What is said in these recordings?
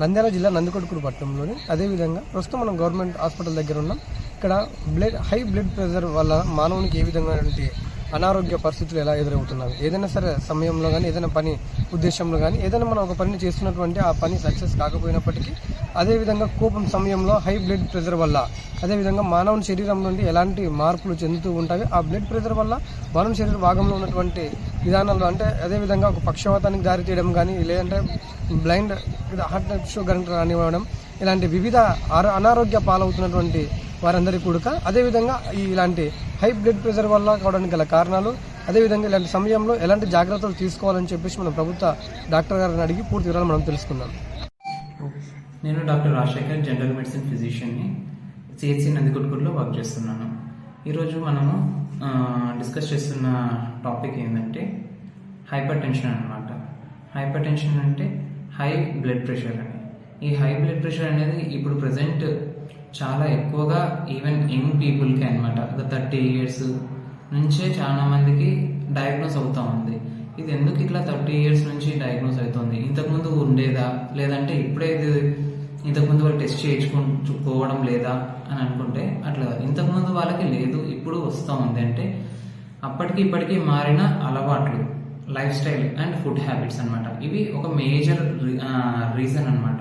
నంద్యాల జిల్లా నందికొట్కూరు పట్టణంలోని అదేవిధంగా ప్రస్తుతం మనం గవర్నమెంట్ హాస్పిటల్ దగ్గర ఉన్నాం. ఇక్కడ బ్లడ్ హై బ్లడ్ ప్రెషర్ వల్ల మానవునికి ఏ విధమైనటువంటి అనారోగ్య పరిస్థితులు ఎలా ఎదురవుతున్నాయి? ఏదైనా సరే సమయంలో కానీ ఏదైనా పని ఉద్దేశంలో కానీ ఏదైనా మనం ఒక పని చేస్తున్నటువంటి ఆ పని సక్సెస్ కాకపోయినప్పటికీ అదేవిధంగా కోపం సమయంలో హై బ్లడ్ ప్రెషర్ వల్ల అదేవిధంగా మానవుని శరీరం నుండి ఎలాంటి మార్పులు చెందుతూ ఉంటాయి ఆ బ్లడ్ ప్రెషర్ వల్ల మానవ శరీర భాగంలో ఉన్నటువంటి విధానాలు అంటే అదేవిధంగా ఒక పక్షవాతానికి దారి తీయడం కానీ లేదంటే బ్లైండ్ హార్ట్ షుగర్ రానివ్వడం ఇలాంటి వివిధ అనారోగ్య పాలవుతున్నటువంటి వారందరి కూడక అదేవిధంగా ఈ ఇలాంటి హై బ్లడ్ ప్రెషర్ వల్ల కావడానికి గల కారణాలు అదేవిధంగా ఇలాంటి సమయంలో ఎలాంటి జాగ్రత్తలు తీసుకోవాలని చెప్పేసి మన ప్రభుత్వ డాక్టర్ గారిని అడిగి పూర్తి వివరాలు మనం తెలుసుకుందాం. నేను డాక్టర్ రాజశేఖర్ జనరల్ మెడిసిన్ ఫిజిషియన్ని సిహెచ్సి నందికొట్కూరులో వర్క్ చేస్తున్నాను. ఈరోజు మనము డిస్కస్ చేస్తున్న టాపిక్ ఏంటంటే హైపర్ టెన్షన్ అనమాట హైపర్ టెన్షన్ అంటే హై బ్లడ్ ప్రెషర్ అని. ఈ హై బ్లడ్ ప్రెషర్ అనేది ఇప్పుడు ప్రజెంట్ చాలా ఎక్కువగా ఈవెన్ యంగ్ పీపుల్కి అనమాట ఒక థర్టీ ఇయర్స్ నుంచే చాలా మందికి డయాగ్నోస్ అవుతూ ఉంది. ఇది ఎందుకు ఇట్లా థర్టీ ఇయర్స్ నుంచి డయాగ్నోస్ అవుతుంది? ఇంతకుముందు ఉండేదా? లేదంటే ఇప్పుడే ఇది ఇంతకుముందు వాళ్ళు టెస్ట్ చేయించుకోవడం లేదా అని అనుకుంటే అట్లా ఇంతకుముందు వాళ్ళకి లేదు ఇప్పుడు వస్తూ ఉంది అంటే అప్పటికి ఇప్పటికీ మారిన అలవాట్లు lifestyle and food habits అనమాట ఇవి ఒక మేజర్ రీజన్ అనమాట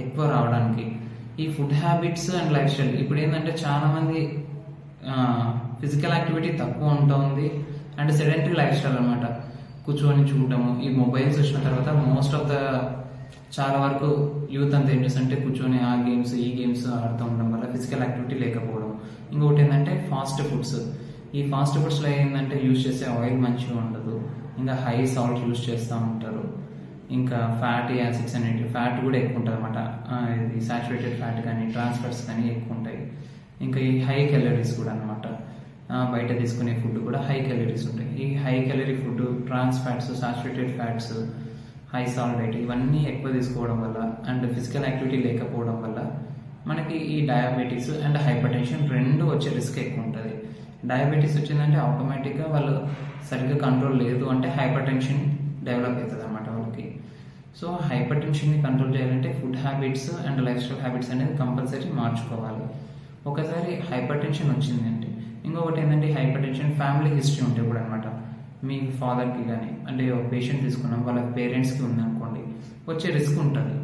ఎక్కువ రావడానికి. ఈ food habits and lifestyle ఇప్పుడు ఏంటంటే చాలామంది ఫిజికల్ యాక్టివిటీ తక్కువ ఉంటుంది అండ్ సెడెంటరీ లైఫ్ స్టైల్ అనమాట కూర్చొని చూడటము ఈ మొబైల్స్ వచ్చిన తర్వాత మోస్ట్ ఆఫ్ ద చాలా వరకు యూత్ అంతా ఏం చేస్తుంటే కూర్చొని ఆ గేమ్స్ ఈ గేమ్స్ ఆడుతూ ఉండడం వల్ల ఫిజికల్ యాక్టివిటీ లేకపోవడం. ఇంకొకటి ఏంటంటే ఫాస్ట్ ఫుడ్స్ ఈ ఫాస్ట్ ఫుడ్స్లో ఏంటంటే యూజ్ చేసే ఆయిల్ మంచిగా ఉండదు. ఇంకా హై సాల్ట్ యూజ్ చేస్తూ ఉంటారు. ఇంకా ఫ్యాటీ యాసిడ్స్ అనేవి ఫ్యాట్ కూడా ఎక్కువ ఉంటుంది అనమాట ఇది సాచురేటెడ్ ఫ్యాట్ కానీ ట్రాన్స్ఫర్స్ కానీ ఎక్కువ ఉంటాయి. ఇంకా ఈ హై క్యాలరీస్ కూడా అనమాట బయట తీసుకునే ఫుడ్ కూడా హై క్యాలరీస్ ఉంటాయి. ఈ high calorie food trans fats saturated fats high salt diet ఇవన్నీ ఎక్కువ తీసుకోవడం వల్ల అండ్ ఫిజికల్ యాక్టివిటీ లేకపోవడం వల్ల మనకి ఈ డయాబెటీస్ అండ్ హైపర్ టెన్షన్ రెండు వచ్చే రిస్క్ ఎక్కువ ఉంటుంది. డయాబెటీస్ వచ్చిందంటే ఆటోమేటిక్గా వాళ్ళు సరిగ్గా కంట్రోల్ లేదు అంటే హైపర్ టెన్షన్ డెవలప్ అవుతుంది అనమాట వాళ్ళకి. సో హైపర్ టెన్షన్ని కంట్రోల్ చేయాలంటే food habits and lifestyle habits అనేది కంపల్సరీ మార్చుకోవాలి. ఒకసారి హైపర్ టెన్షన్ వచ్చింది అంటే ఇంకొకటి ఏంటంటే హైపర్ టెన్షన్ ఫ్యామిలీ హిస్టరీ ఉంటే కూడా అనమాట మీ ఫాదర్కి కానీ అంటే ఒక పేషెంట్ తీసుకున్నాం వాళ్ళ పేరెంట్స్కి ఉందనుకోండి వచ్చే రిస్క్ ఉంటుంది.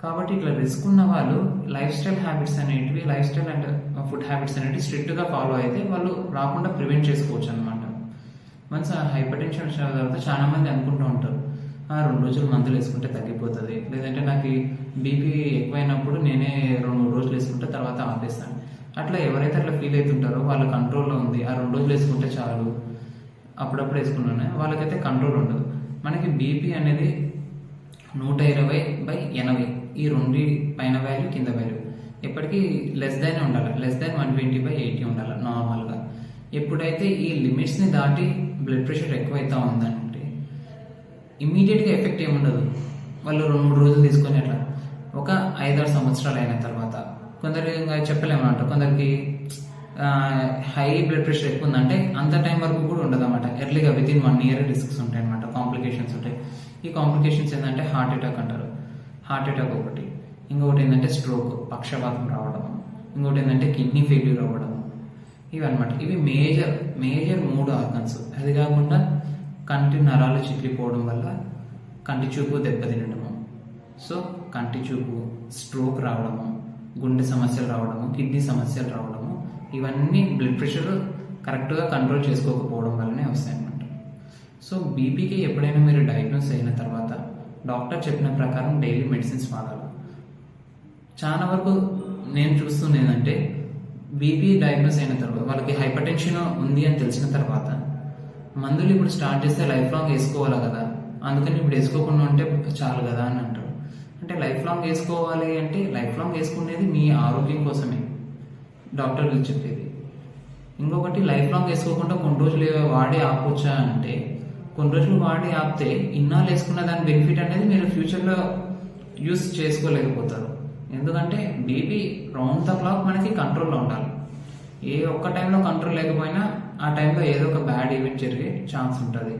కాబట్టి ఇట్లా రిస్క్ ఉన్న వాళ్ళు లైఫ్ స్టైల్ హ్యాబిట్స్ అనేటివి lifestyle and food habits అనేటివి స్ట్రిక్ట్గా ఫాలో అయితే వాళ్ళు రాకుండా ప్రివెంట్ చేసుకోవచ్చు అనమాట మంచి హైపర్ టెన్షన్ వచ్చిన తర్వాత చాలామంది అనుకుంటూ ఉంటారు "ఆ, రెండు రోజులు మందులు వేసుకుంటే తగ్గిపోతుంది. లేదంటే నాకు బీపీ ఎక్కువైనప్పుడు నేనే రెండు మూడు రోజులు వేసుకుంటే తర్వాత ఆపేస్తాను. అట్లా ఎవరైతే అట్లా ఫీల్ అవుతుంటారో వాళ్ళ కంట్రోల్లో ఉంది ఆ రెండు రోజులు వేసుకుంటే చాలు. అప్పుడప్పుడు వేసుకుంటున్నాయి వాళ్ళకైతే కంట్రోల్ ఉండదు. మనకి బీపీ అనేది నూట ఇరవై బై ఎనభై. ఈ రెండు పైన వాల్యూ కింద వాల్యూ ఎప్పటికీ లెస్ దాన్ ఉండాలి. Less than one twenty by eighty ఉండాలి నార్మల్గా ఎప్పుడైతే ఈ లిమిట్స్ని దాటి బ్లడ్ ప్రెషర్ ఎక్కువైతా ఉందంటే ఇమీడియట్గా ఎఫెక్ట్ ఏముండదు వాళ్ళు రెండు మూడు రోజులు తీసుకొని అట్లా ఒక ఐదారు సంవత్సరాలు అయిన తర్వాత కొందరు ఇంకా చెప్పలేమన్నట్టు కొందరికి హై బ్లడ్ ప్రెషర్ ఎక్కువ ఉందంటే అంత టైం వరకు కూడా ఉండదు అనమాట ఎర్లీగా within one year risks ఉంటాయి. అనమాట కాంప్లికేషన్స్ ఉంటాయి ఈ కాంప్లికేషన్స్ ఏంటంటే హార్ట్ అటాక్ అంటారు. హార్ట్ అటాక్ ఒకటి. ఇంకొకటి ఏంటంటే స్ట్రోక్ పక్షపాతం రావడం. ఇంకొకటి ఏంటంటే కిడ్నీ ఫెయిల్యూర్ అవ్వడం. ఇవన్నమాట. ఇవి మేజర్ మేజర్ మూడు ఆర్గన్స్ అది కాకుండా కంటి నరాలు చిట్లిపోవడం వల్ల కంటి చూపు దెబ్బతినడము. సో కంటి చూపు స్ట్రోక్ రావడము గుండె సమస్యలు రావడము కిడ్నీ సమస్యలు రావడము ఇవన్నీ బ్లడ్ ప్రెషర్ కరెక్ట్గా కంట్రోల్ చేసుకోకపోవడం వల్లనే వస్తాయి అన్నమాట సో బీపీకి ఎప్పుడైనా మీరు డయాగ్నోస్ అయిన తర్వాత డాక్టర్ చెప్పిన ప్రకారం డైలీ మెడిసిన్స్ వాడాలి. చాలా వరకు నేను చూస్తుంది ఏంటంటే బీపీ డయాగ్నోస్ అయిన తర్వాత వాళ్ళకి హైపర్ టెన్షన్ ఉంది అని తెలిసిన తర్వాత మందులు ఇప్పుడు స్టార్ట్ చేస్తే లైఫ్ లాంగ్ వేసుకోవాలి కదా అందుకని ఇప్పుడు వేసుకోకుండా ఉంటే చాలు కదా అని అంటారు. అంటే లైఫ్ లాంగ్ వేసుకోవాలి అంటే లైఫ్ లాంగ్ వేసుకునేది మీ ఆరోగ్యం కోసమే. డాక్టర్లు చెప్పేది. ఇంకొకటి లైఫ్ లాంగ్ వేసుకోకుండా కొన్ని రోజులు వాడి ఆపొచ్చా అంటే కొన్ని రోజులు వాడి ఆపితే ఇన్నాళ్ళు వేసుకున్న దాని బెనిఫిట్ అనేది మీరు ఫ్యూచర్లో యూస్ చేసుకోలేకపోతారు. ఎందుకంటే బీపీ రౌండ్ ద క్లాక్ మనకి కంట్రోల్లో ఉండాలి. ఏ ఒక్క టైంలో కంట్రోల్ లేకపోయినా ఆ టైంలో ఏదో ఒక బ్యాడ్ ఈవెంట్ జరిగే ఛాన్స్ ఉంటుంది.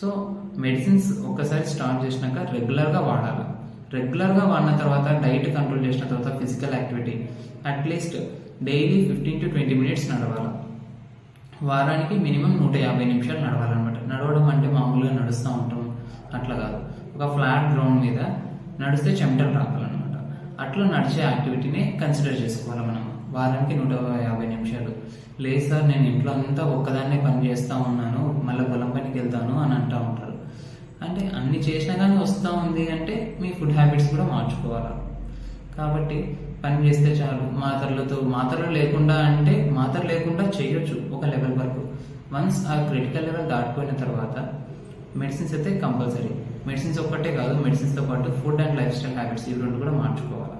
సో మెడిసిన్స్ ఒక్కసారి స్టార్ట్ చేసినాక రెగ్యులర్గా వాడాలి. రెగ్యులర్గా వాడిన తర్వాత డైట్ కంట్రోల్ చేసిన తర్వాత physical activity at least daily fifteen to twenty minutes నడవాలి. వారానికి మినిమం నూట యాభై నిమిషాలు నడవాలన్నమాట. నడవడం అంటే మామూలుగా నడుస్తూ ఉంటాం. అట్లా కాదు. ఒక ఫ్లాట్ గ్రౌండ్ మీద నడిస్తే చెమటలు రావాలన్నమాట. అట్లా నడిచే యాక్టివిటీని కన్సిడర్ చేసుకోవాలి మనం. వారానికి నూట యాభై నిమిషాలు. లేదు సార్ నేను ఇంట్లో అంతా ఒక్కదాన్నే పని చేస్తూ ఉన్నాను. మళ్ళీ పొలం పనికి వెళ్తాను అని అంటూ ఉంటారు. అంటే అన్ని చేసినా కానీ వస్తూ ఉంది అంటే మీ ఫుడ్ హ్యాబిట్స్ కూడా మార్చుకోవాలి. కాబట్టి పని చేస్తే చాలు. మాత్రలతో మాత్రలు లేకుండా అంటే మాత్ర లేకుండా చేయొచ్చు ఒక లెవెల్ వరకు. వన్స్ ఆ క్రిటికల్ లెవెల్ దాటిపోయిన తర్వాత మెడిసిన్స్ అయితే కంపల్సరీ. మెడిసిన్స్ ఒక్కటే కాదు మెడిసిన్స్తో పాటు food and lifestyle habits ఇవి రెండు కూడా మార్చుకోవాలి.